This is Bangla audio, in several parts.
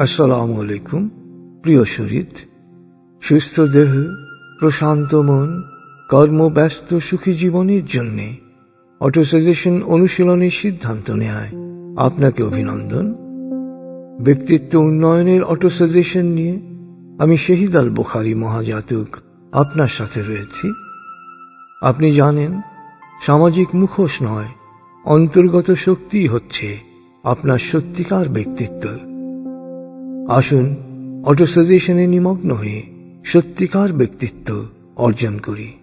আসসালামু আলাইকুম, প্রিয় শরীর। সুস্থ দেহ, প্রশান্ত মন, কর্মব্যস্ত সুখী জীবনের জন্যে অটোসাজেশন অনুশীলনের সিদ্ধান্ত নেয়। আপনাকে অভিনন্দন। ব্যক্তিত্ব উন্নয়নের অটোসাজেশন নিয়ে আমি শহীদ আল বুখারি মহাজাতক আপনার সাথে রয়েছি। আপনি জানেন, সামাজিক মুখোশ নয়, অন্তর্গত শক্তিই হচ্ছে আপনার সত্যিকার ব্যক্তিত্ব। আসুন অটোসাজেশনে নিমগ্ন হয়ে সত্যিকার ব্যক্তিত্ব অর্জন করি।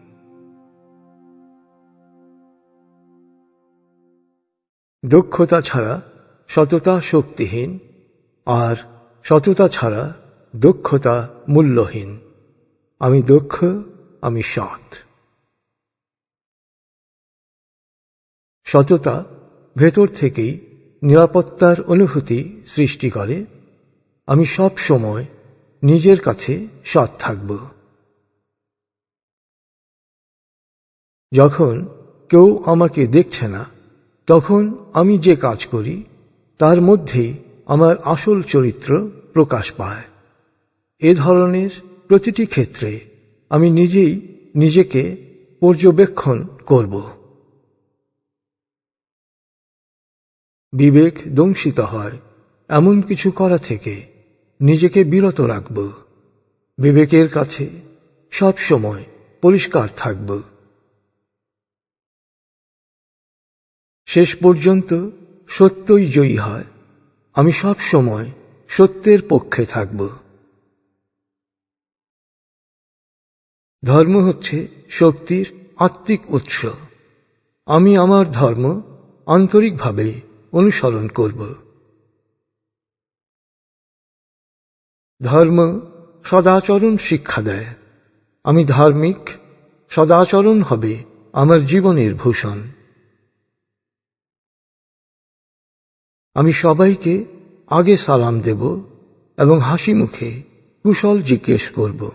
দক্ষতা ছাড়া সততা শক্তিহীন, আর সততা ছাড়া দক্ষতা মূল্যহীন। আমি দক্ষ, আমি সৎ। সততা ভেতর থেকেই নিরাপত্তার অনুভূতি সৃষ্টি করে। আমি সব সময় নিজের কাছে সৎ থাকব। যখন কেউ আমাকে দেখছে না, তখন আমি যে কাজ করি, তার মধ্যেই আমার আসল চরিত্র প্রকাশ পায়। এ ধরনের প্রতিটি ক্ষেত্রে আমি নিজেই নিজেকে পর্যবেক্ষণ করব। বিবেক দংশিত হয় এমন কিছু করা থেকে। নিজেকে বিরত রাখব। বিবেকের কাছে সব সময় পরিষ্কার থাকব। শেষ পর্যন্ত সত্যই জয়ী হয়। আমি সব সময় সত্যের পক্ষে থাকব। ধর্ম হচ্ছে শক্তির আত্মিক উৎস। আমি আমার ধর্ম আন্তরিকভাবে অনুসরণ করব। ধর্ম সদাচরণ শিক্ষা দেয়। আমি ধার্মিক সদাচরণ হবে আমার জীবনের ভূষণ। আমি সবাইকে আগে সালাম দেব এবং হাসি মুখে কুশল জিজ্ঞেস করব।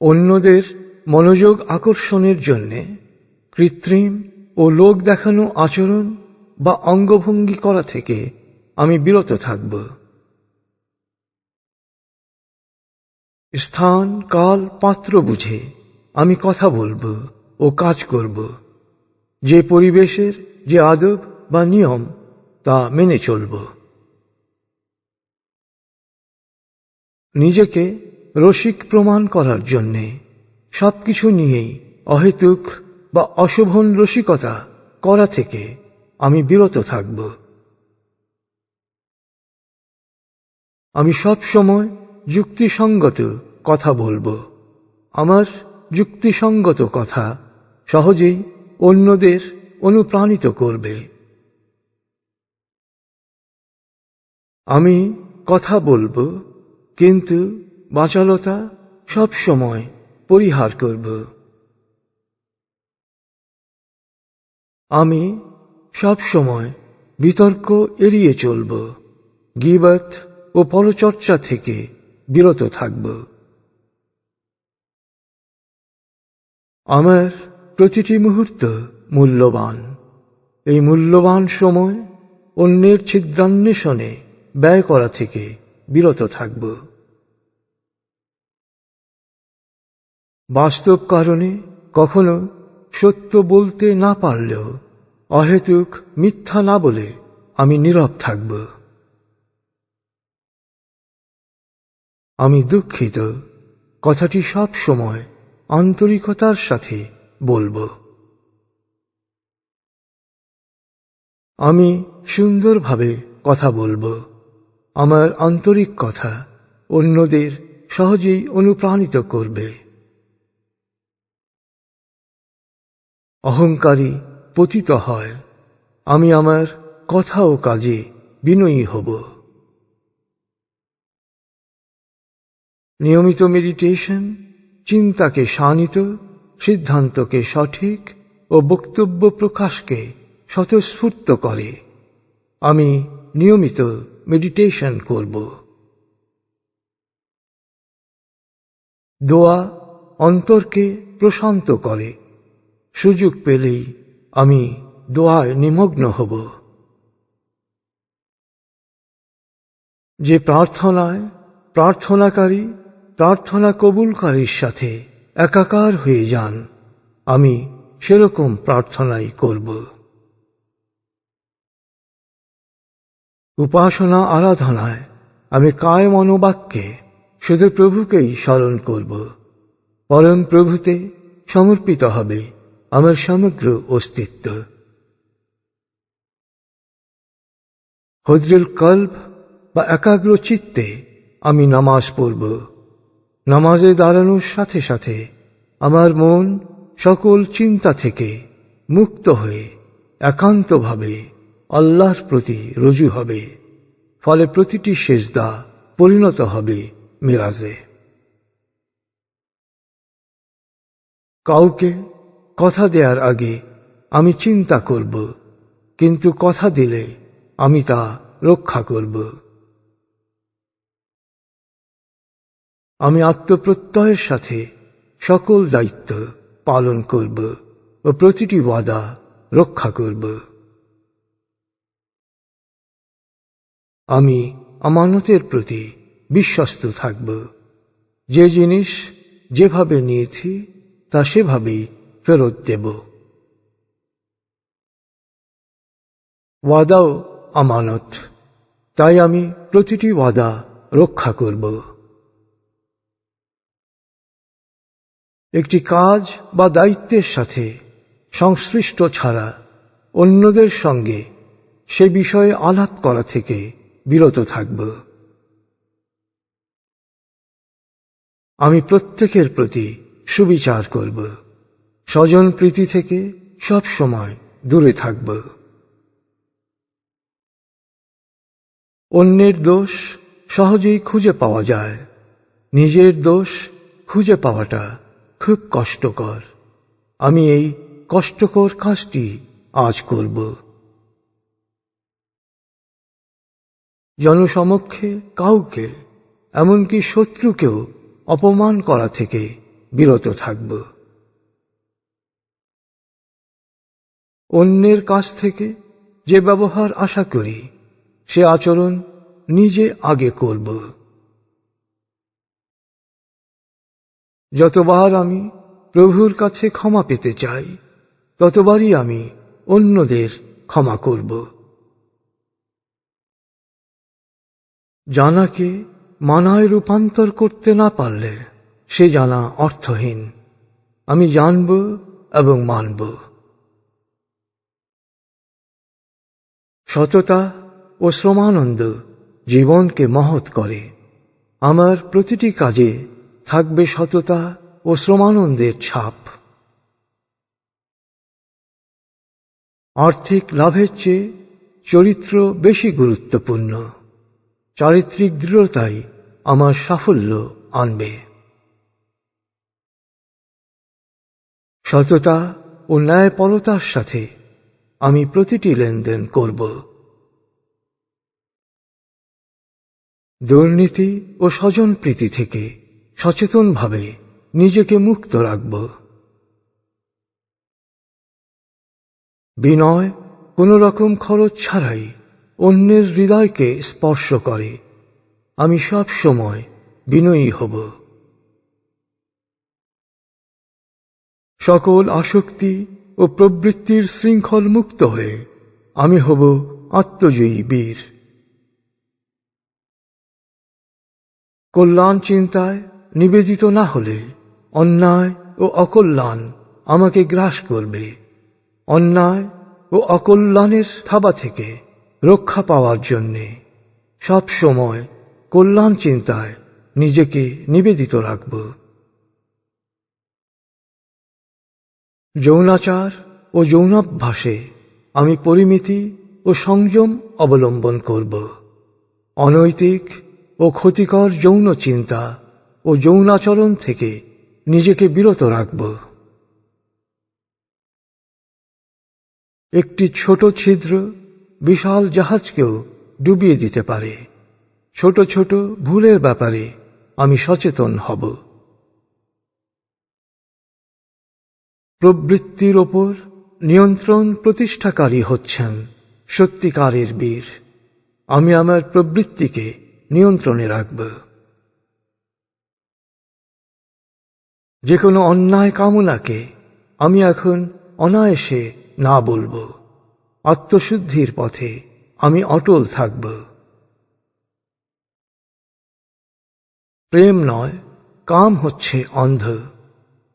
অন্যদের মনোযোগ আকর্ষণের জন্যে কৃত্রিম ও লোক দেখানো আচরণ বা অঙ্গভঙ্গি করা থেকে আমি বিরত থাকব। স্থান, কাল, পাত্র বুঝে আমি কথা বলব ও কাজ করব। যে পরিবেশের, যে আদব বা নিয়ম, তা মেনে চলব। নিজেকে রসিক প্রমাণ করার জন্যে সবকিছু নিয়েই অহেতুক বা অশোভন রসিকতা করা থেকে আমি বিরত থাকব। আমি সব সময় যুক্তিসঙ্গত কথা বলব। আমার যুক্তিসঙ্গত কথা সহজেই অন্যদের অনুপ্রাণিত করবে। আমি কথা বলব, কিন্তু বাচালতা সব সময় পরিহার করব। আমি সব সময় বিতর্ক এড়িয়ে চলব। গিবত ও পরচর্চা থেকে বিরত থাকব। আমার প্রতিটি মুহূর্ত মূল্যবান। এই মূল্যবান সময় অন্যের ছিদ্রান্বেষণে ব্যয় করা থেকে বিরত থাকব। বাস্তব কারণে কখনো সত্য বলতে না পারলেও অহেতুক মিথ্যা না বলে আমি নীরব থাকব। আমি দুঃখিত। কথাটি সব সময় আন্তরিকতার সাথে বলব। আমি সুন্দরভাবে কথা বলব। আমার আন্তরিক কথা অন্যদের সহজেই অনুপ্রাণিত করবে। অহংকারী পতিত হয়। আমি আমার কথা ও কাজে বিনয়ী হব। নিয়মিত মেডিটেশন চিন্তাকে শানিত, সিদ্ধান্তকে সঠিক ও বক্তব্য প্রকাশকে স্বতঃস্ফূর্ত করে। আমি নিয়মিত মেডিটেশন করব। দোয়া অন্তরকে প্রশান্ত করে। সুযোগ পেলেই আমি দোয়ায় নিমগ্ন হব। যে প্রার্থনায় প্রার্থনাকারী প্রার্থনা কবুলকারীর সাথে একাকার হয়ে যান। আমি সেরকম প্রার্থনাই করব। উপাসনা আরাধনায় আমি কায় মনোবাক্যে শুধু প্রভুকেই স্মরণ করব। পরম প্রভুতে সমর্পিত হবে আমার সমগ্র অস্তিত্ব। হজরুল কল্প বা একাগ্র চিত্তে আমি নামাজ পড়ব। নামাজে দাঁড়ানোর সাথে সাথে আমার মন সকল চিন্তা থেকে মুক্ত হয়ে একান্তভাবে আল্লাহর প্রতি রজু হবে। ফলে প্রতিটি সেজদা পরিণত হবে মেরাজে। কাউকে কথা দেওয়ার আগে আমি চিন্তা করব, কিন্তু কথা দিলে আমি তা রক্ষা করব। আমি আত্মপ্রত্যয়ের সাথে সকল দায়িত্ব পালন করব ও প্রতিটি ওয়াদা রক্ষা করব। আমি আমানতের প্রতি বিশ্বস্ত থাকব। যে জিনিস যেভাবে নিয়েছি, তা সেভাবেই ফেরত দেব। ওয়াদাও আমানত। তাই আমি প্রতিটি ওয়াদা রক্ষা করব। একটি কাজ বা দায়িত্বের সাথে সংশ্লিষ্ট ছাড়া অন্যদের সঙ্গে সে বিষয়ে আলাপ করা থেকে বিরত থাকব। আমি প্রত্যেকের প্রতি সুবিচার করব। স্বজন প্রীতি থেকে সব সময় দূরে থাকব। অন্যের দোষ সহজেই খুঁজে পাওয়া যায়। নিজের দোষ খুঁজে পাওয়াটা খুব কষ্টকর। আমি এই কষ্টকর কাজটি আজ করব। জনসমক্ষে কাউকে, এমনকি শত্রুকেও অপমান করা থেকে বিরত থাকব। অন্যের কাছ থেকে যে ব্যবহার আশা করি, সে আচরণ নিজে আগে করব। যতবার আমি প্রভুর কাছে ক্ষমা পেতে চাই, ততবারই আমি অন্যদের ক্ষমা করব। জানাকে মানায় রূপান্তর করতে না পারলে সে জানা অর্থহীন। আমি জানব এবং মানব। সততা ও শ্রমানন্দ জীবনকে মহৎ করে। আমার প্রতিটি কাজে থাকবে সততা ও শ্রমানন্দের ছাপ। আর্থিক লাভের চেয়ে চরিত্র বেশি গুরুত্বপূর্ণ। চারিত্রিক দৃঢ়তাই আমার সাফল্য আনবে। সততা ও ন্যায়পরতার সাথে আমি প্রতিটি লেনদেন করব। দুর্নীতি ও স্বজন প্রীতি থেকে সচেতনভাবে নিজেকে মুক্ত রাখব। বিনয় কোন রকম খরচ ছাড়াই অন্যের হৃদয়কে স্পর্শ করে। আমি সব সময় বিনয়ী হব। সকল আসক্তি ও প্রবৃত্তির শৃঙ্খল মুক্ত হয়ে আমি হব আত্মজয়ী বীর। কল্যাণ চিন্তায় নিবেদিত না হলে অন্যায় ও অকল্যাণ আমাকে গ্রাস করবে। অন্যায় ও অকল্যাণের থাবা থেকে রক্ষা পাওয়ার জন্যে সব সময় কল্যাণ চিন্তায় নিজেকে নিবেদিত রাখব। যৌনাচার ও যৌনাভ্যাসে আমি পরিমিতি ও সংযম অবলম্বন করব। অনৈতিক ও ক্ষতিকর যৌন চিন্তা ও যৌনাচরণ থেকে নিজেকে বিরত রাখব। একটি ছোট ছিদ্র বিশাল জাহাজকেও ডুবিয়ে দিতে পারে। ছোট ছোট ভুলের ব্যাপারে আমি সচেতন হব। প্রবৃত্তির ওপর নিয়ন্ত্রণ প্রতিষ্ঠাকারী হচ্ছেন সত্যিকারের বীর। আমি আমার প্রবৃত্তিকে নিয়ন্ত্রণে রাখব। যে কোনো অন্যায় কামনাকে আমি এখন অনায়াসে না বলব। আত্মশুদ্ধির পথে আমি অটল থাকব। প্রেম নয়, কাম হচ্ছে অন্ধ।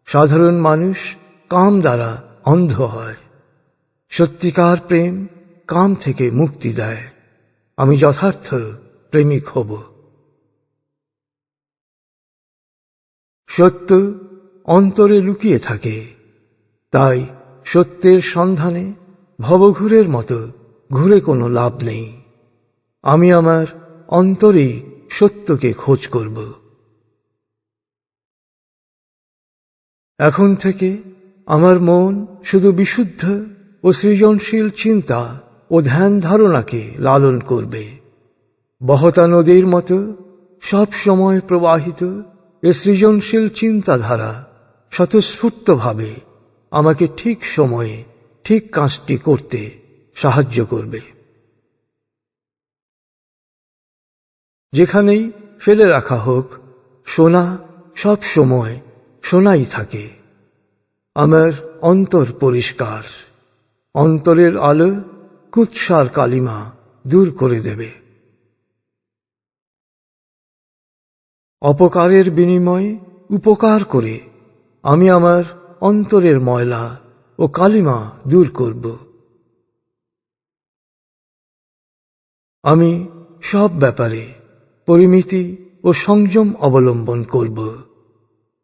সাধারণ মানুষ কাম দ্বারা অন্ধ হয়। সত্যিকার প্রেম কাম থেকে মুক্তি দেয়। আমি যথার্থ প্রেমিক হব। সত্য অন্তরে লুকিয়ে থাকে। তাই সত্যের সন্ধানে ভবঘুরের মতো ঘুরে কোনো লাভ নেই। আমি আমার অন্তরেই সত্যকে খোঁজ করব। এখন থেকে আমার মন শুধু বিশুদ্ধ ও সৃজনশীল চিন্তা ও ধ্যান ধারণাকে লালন করবে। বহতা নদীর মতো সব সময় প্রবাহিত এ সৃজনশীল চিন্তাধারা স্বতঃস্ফূর্তভাবে আমাকে ঠিক সময়ে ঠিক কাজটি করতে সাহায্য করবে। যেখানেই ফেলে রাখা হোক, সোনা সব সময় সোনাই থাকে। আমার অন্তর পরিষ্কার, অন্তরের আলো কুৎসার কালিমা দূর করে দেবে। অপকারের বিনিময়ে উপকার করে আমি আমার অন্তরের ময়লা ও কালিমা দূর করব। আমি সব ব্যাপারে পরিমিতি ও সংযম অবলম্বন করব।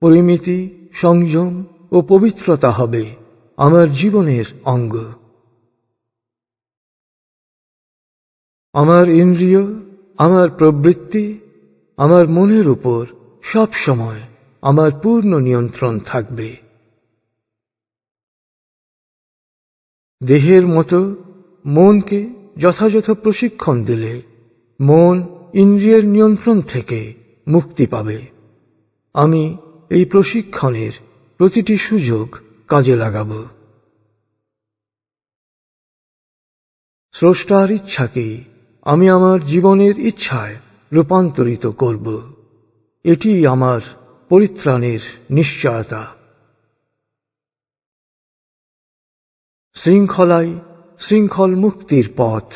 পরিমিতি, সংযম ও পবিত্রতা হবে আমার জীবনের অঙ্গ। আমার ইন্দ্রিয়, আমার প্রবৃত্তি, আমার মনের উপর সব সময় আমার পূর্ণ নিয়ন্ত্রণ থাকবে। দেহের মতো মনকে যথাযথ প্রশিক্ষণ দিলে মন ইন্দ্রিয়ের নিয়ন্ত্রণ থেকে মুক্তি পাবে। আমি এই প্রশিক্ষণের প্রতিটি সুযোগ কাজে লাগাব। স্রষ্টার ইচ্ছাকে আমি আমার জীবনের ইচ্ছায় রূপান্তরিত করব। এটি আমার পরিত্রাণের নিশ্চয়তা। শৃঙ্খলাই শৃঙ্খল মুক্তির পথ।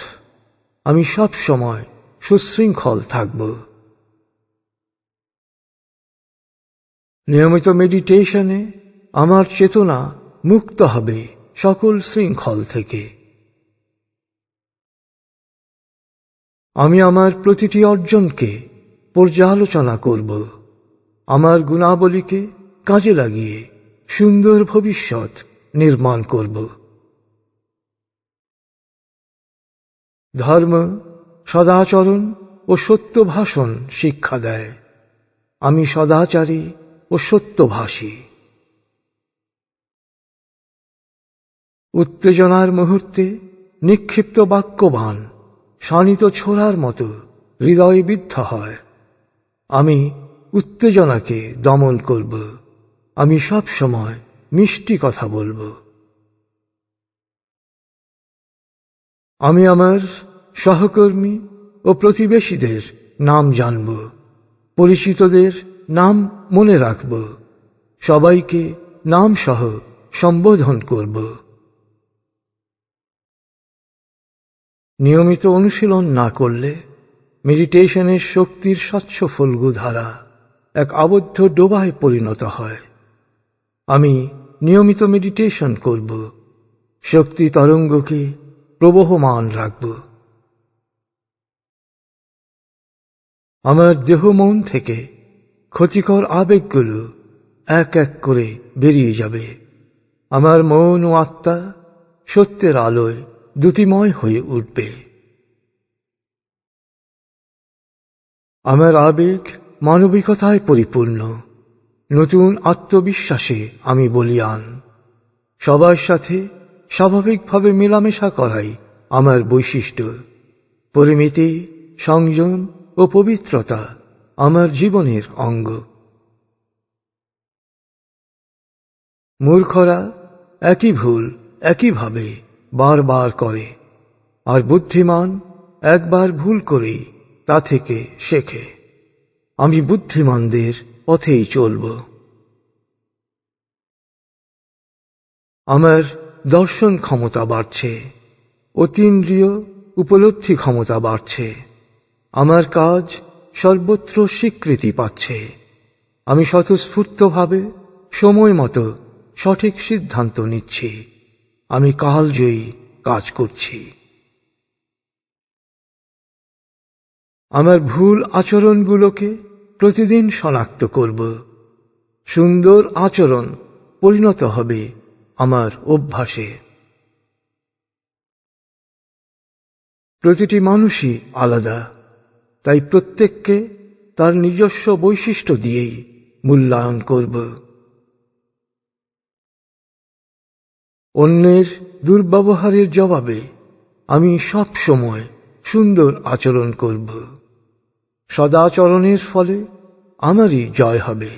আমি সব সময় সুশৃঙ্খল থাকব। নিয়মিত মেডিটেশনে আমার চেতনা মুক্ত হবে সকল শৃঙ্খল থেকে। আমি আমার প্রতিটি অর্জনকে পর্যালোচনা করব। আমার গুণাবলীকে কাজে লাগিয়ে সুন্দর ভবিষ্যৎ নির্মাণ করব। ধর্ম, সদাচরণ ও সত্য ভাষণ শিক্ষা দেয়। আমি সদাচারী ও সত্যভাষী। উত্তেজনার মুহূর্তে নিক্ষিপ্ত বাক্যবান, শানিত ছোড়ার মতো হৃদয় বিদ্ধ হয়। আমি উত্তেজনাকে দমন করব। আমি সব সময় মিষ্টি কথা বলব। আমি আমার সহকর্মী ও প্রতিবেশীদের নাম জানব। পরিচিতদের নাম মনে রাখব। সবাইকে নাম সহ সম্বোধন করব। নিয়মিত অনুশীলন না করলে মেডিটেশনের শক্তির স্বচ্ছ ফলগু ধারা এক আবদ্ধ ডোবায় পরিণত হয়। আমি নিয়মিত মেডিটেশন করব। শক্তি তরঙ্গকে প্রবহমান রাখব। আমার দেহ মন থেকে ক্ষতিকর আবেগগুলো এক এক করে বেরিয়ে যাবে। আমার মন ও আত্মা সত্যের আলোয় দ্যুতিময় হয়ে উঠবে। আমার আবেগ মানবিকতায় পরিপূর্ণ। নতুন আত্মবিশ্বাসে আমি বলিয়ান। সবার সাথে স্বাভাবিকভাবে মেলামেশা করাই আমার বৈশিষ্ট্য। পরিমিতি, সংযম ও পবিত্রতা আমার জীবনের অঙ্গ। মূর্খরা একই ভুল একইভাবে বারবার করে, আর বুদ্ধিমান একবার ভুল করেই তা থেকে শেখে। আমি বুদ্ধিমানদের পথেই চলব। আমার দর্শন ক্ষমতা বাড়ছে অতীন্দ্রিয় উপলব্ধি ক্ষমতা বাড়ছে, আমার কাজ সর্বত্র স্বীকৃতি পাচ্ছে। আমি স্বতঃস্ফূর্তভাবে সময় মতো সঠিক সিদ্ধান্ত নিচ্ছি। আমি কালজয়ী কাজ করছি। আমার ভুল আচরণগুলোকে প্রতিদিন শনাক্ত করব। সুন্দর আচরণ পরিণত হবে আমার অভ্যাসে। প্রতিটি মানুষই আলাদা, তাই প্রত্যেককে তার নিজস্ব বৈশিষ্ট্য দিয়েই মূল্যায়ন করব। অন্যের দুর্ব্যবহারের জবাবে আমি সব সময় সুন্দর আচরণ করব। সদাচরণের ফলে আমারই জয় হবে।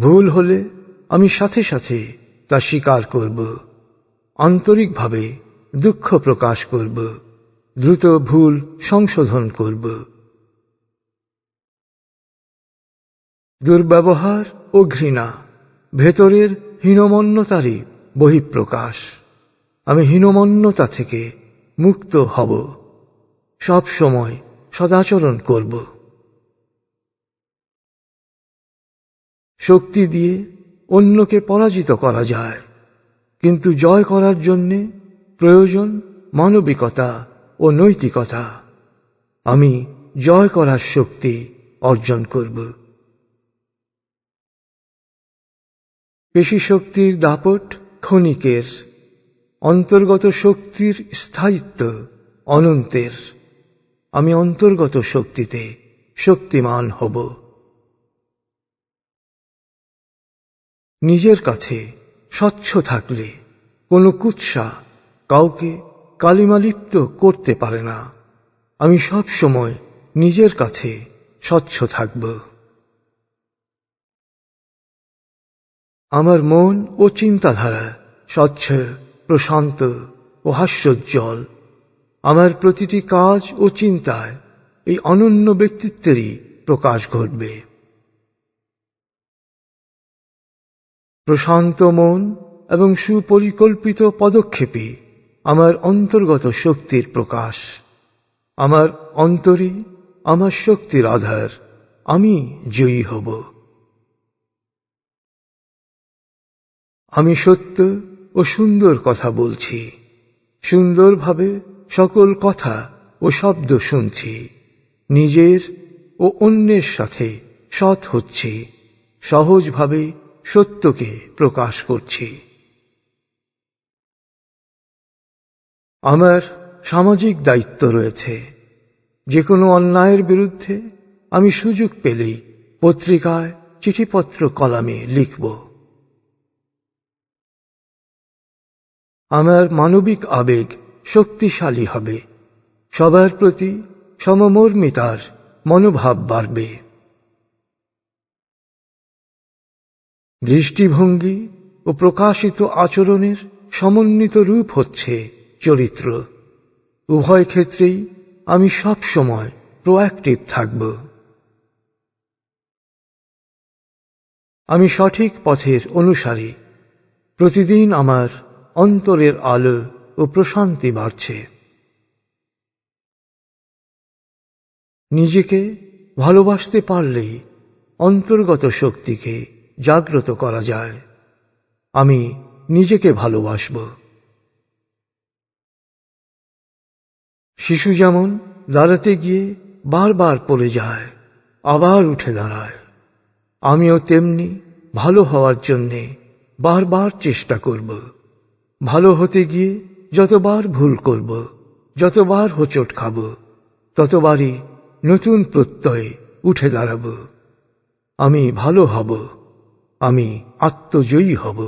ভুল হলে আমি সাথে সাথে তা স্বীকার করব, আন্তরিকভাবে দুঃখ প্রকাশ করব, দ্রুত ভুল সংশোধন করব। দুর্ব্যবহার ও ঘৃণা ভেতরের হীনমন্যতারই বহিঃপ্রকাশ। আমি হীনমন্যতা থেকে মুক্ত হব। সব সময় সদাচরণ করব। শক্তি দিয়ে অন্যকে পরাজিত করা যায়, কিন্তু জয় করার জন্যে প্রয়োজন মানবিকতা ও নৈতিকতা। আমি জয় করার শক্তি অর্জন করব। পেশি শক্তির দাপট ক্ষণিকের, অন্তর্গত শক্তির স্থায়িত্ব অনন্তের। আমি অন্তর্গত শক্তিতে শক্তিমান হব। নিজের কাছে স্বচ্ছ থাকলে কোনো কুৎসা কাউকে কালিমালিপ্ত করতে পারে না। আমি সব সময় নিজের কাছে স্বচ্ছ থাকব। আমার মন ও চিন্তাধারা স্বচ্ছ, প্রশান্ত ও হাস্যোজ্জ্বল। আমার প্রতিটি কাজ ও চিন্তায় এই অনন্য ব্যক্তিত্বেরই প্রকাশ ঘটবে। প্রশান্ত মন এবং সুপরিকল্পিত পদক্ষেপে আমার অন্তর্গত শক্তির প্রকাশ। আমার অন্তরে আমার শক্তির আধার। আমি জয়ী হব। আমি সত্য ও সুন্দর কথা বলছি। সুন্দরভাবে সকল কথা ও শব্দ শুনছি। নিজের ও অন্যের সাথে সৎ হচ্ছি। সহজভাবে সত্যকে প্রকাশ করছি। আমার সামাজিক দায়িত্ব রয়েছে। যে কোনো অন্যায়ের বিরুদ্ধে আমি সুযোগ পেলেই পত্রিকায় চিঠিপত্র কলামে লিখব। আমার মানবিক আবেগ শক্তিশালী হবে। সবার প্রতি সমমর্মিতার মনোভাব বাড়বে। দৃষ্টিভঙ্গি ও প্রকাশিত আচরণের সমন্বিত রূপ হচ্ছে চরিত্র। উভয় ক্ষেত্রেই আমি সব সময় প্রোয়াক্টিভ থাকব। আমি সঠিক পথের অনুসারী। প্রতিদিন আমার অন্তরের আলো ও প্রশান্তি বাড়ছে। নিজেকে ভালোবাসতে পারলেই অন্তর্গত শক্তিকে জাগ্রত করা যায়। আমি নিজেকে ভালোবাসব। শিশু যেমন দাঁড়াতে গিয়ে বারবার পড়ে যায়, আবার উঠে দাঁড়ায়। আমিও তেমনি ভালো হওয়ার জন্যে বারবার চেষ্টা করব। ভালো হতে গিয়ে যতবার ভুল করব, যতবার হোচট খাব, ততবারই নতুন প্রত্যয়ে উঠে দাঁড়াব। আমি ভালো হব, আমি আত্মজয়ী হব।